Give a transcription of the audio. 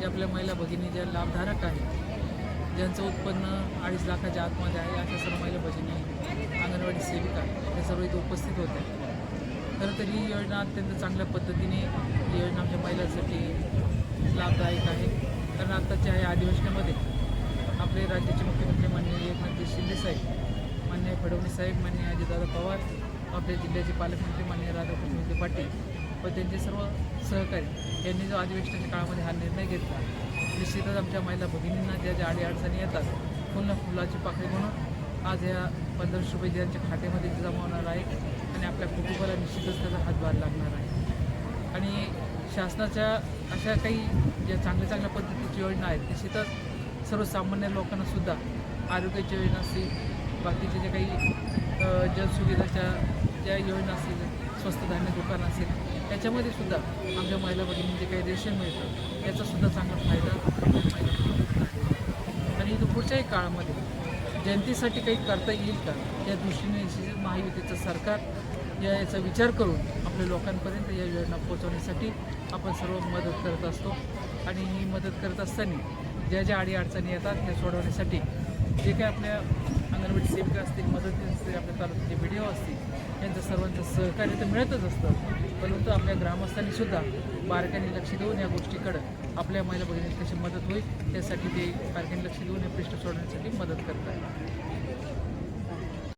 जे आपल्या महिला भगिनी ज्या लाभधारक आहेत ज्यांचं उत्पन्न अडीच लाखाच्या आतमध्ये आहे अशा सर्व महिला भगिनी अंगणवाडी सेविका हे सर्व इथे उपस्थित होते. खरं तर ही योजना अत्यंत चांगल्या पद्धतीने ही योजना आमच्या महिलांसाठी लाभदायक आहे. कारण आत्ताच्या या अधिवेशनामध्ये आपले राज्याचे मुख्यमंत्री माननीय एकनाथजी शिंदे साहेब माननीय फडणवीस साहेब माननीय अजितदादा पवार आपल्या जिल्ह्याचे पालकमंत्री माननीय राधाकृष्ण विखे पाटील व त्यांचे सर्व सहकारी यांनी जो अधिवेशनाच्या काळामध्ये हा निर्णय घेतला निश्चितच आमच्या महिला भगिनींना ज्या ज्या अडीअडचणी येतात फुलं फुलाची पाकळी म्हणून आज ह्या पंधराशे रुपये ज्यांच्या खात्यामध्ये जमा होणार आहे आणि आपल्या कुटुंबाला निश्चितच त्याचा हातभार लागणार आहे. आणि शासनाच्या अशा काही ज्या चांगल्या चांगल्या पद्धतीची योजना आहेत निश्चितच सर्वसामान्य लोकांनासुद्धा आरोग्याच्या योजना असतील बाकीचे जे काही जनसुविधाच्या ज्या योजना असतील स्वस्त धान्य दुकान असेल त्याच्यामध्ये सुद्धा आमच्या महिला भगिनी जे काही रेशन मिळतं याचा सुद्धा चांगला फायदा आणि पुढच्याही काळामध्ये जनतेसाठी काही करता येईल का या दृष्टीने महायुतीचं सरकार या याचा विचार करून आपल्या लोकांपर्यंत या योजना पोहोचवण्यासाठी आपण सर्व मदत करत असतो. आणि ही मदत करत असताना ज्या ज्या अडीअडचणी येतात त्या सोडवण्यासाठी जे काही आपल्या अंगणवाडी सेविका असतील मदत असतील आपल्या तालुक्याचे व्हिडिओ असतील यांचं सर्वांचं सहकार्य तर मिळतच असतं. परंतु आपल्या ग्रामस्थांनी सुद्धा बारकाने लक्ष देऊन या गोष्टीकडं आपल्या महिला भगिनी कशी मदत होईल त्यासाठी ते बारकाने लक्ष देऊन हे पृष्ठ सोडण्यासाठी मदत करतात.